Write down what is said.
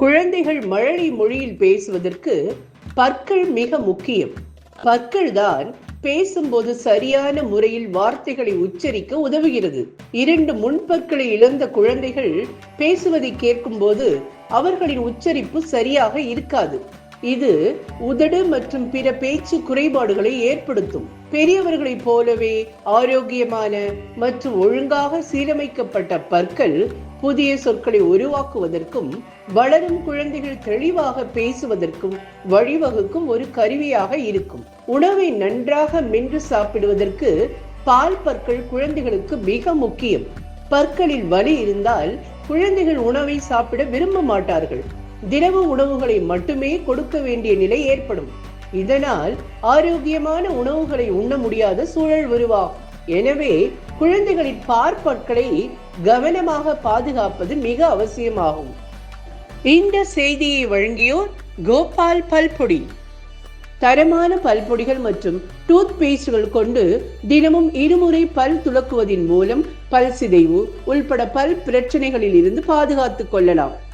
குழந்தைகள் மழலை மொழியில் பேசுவதற்கு பற்கள் மிக முக்கியம். பற்கள் தான் பேசும்போது சரியான முறையில் வார்த்தைகளை உச்சரிக்க உதவுகிறது. இரண்டு முன்பற்களை இழந்த குழந்தைகள் பேசுவதை கேட்கும்போது அவர்களின் உச்சரிப்பு சரியாக இருக்காது. இது உதடு மற்றும் பிற பேச்சு குறைபாடுகளை ஏற்படுத்தும். பெரியவர்களைப் போலவே ஆரோக்கியமான மற்றும் ஒழுங்காக சீரமைக்கப்பட்ட பற்கள் புதிய சொற்களை உருவாக்குவதற்கும் வளரும் குழந்தைகள் தெளிவாக பேசுவதற்கும் வழிவகுக்கும் ஒரு கருவியாக இருக்கும். உணவை நன்றாக மென்று சாப்பிடுவதற்கு பால் பற்கள் குழந்தைகளுக்கு மிக முக்கியம். பற்களில் வலி இருந்தால் குழந்தைகள் உணவை சாப்பிட விரும்ப மாட்டார்கள். திரவ உணவுகளை மட்டுமே கொடுக்க வேண்டிய நிலை ஏற்படும். இதனால் ஆரோக்கியமான உணவுகளை உண்ண முடியாத சூழல் உருவாகும். எனவே குழந்தைகளின் பார்ப்பற்களை கவனமாக பாதுகாப்பது மிக அவசியமாகும். இந்த செய்தியை வழங்கியோர் கோபால் பல்பொடி. தரமான பல்பொடிகள் மற்றும் டூத் பேஸ்டுகள் கொண்டு தினமும் இருமுறை பல் துளக்குவதன் மூலம் பல் சிதைவு உள்பட பல் பிரச்சனைகளில் இருந்து பாதுகாத்துக் கொள்ளலாம்.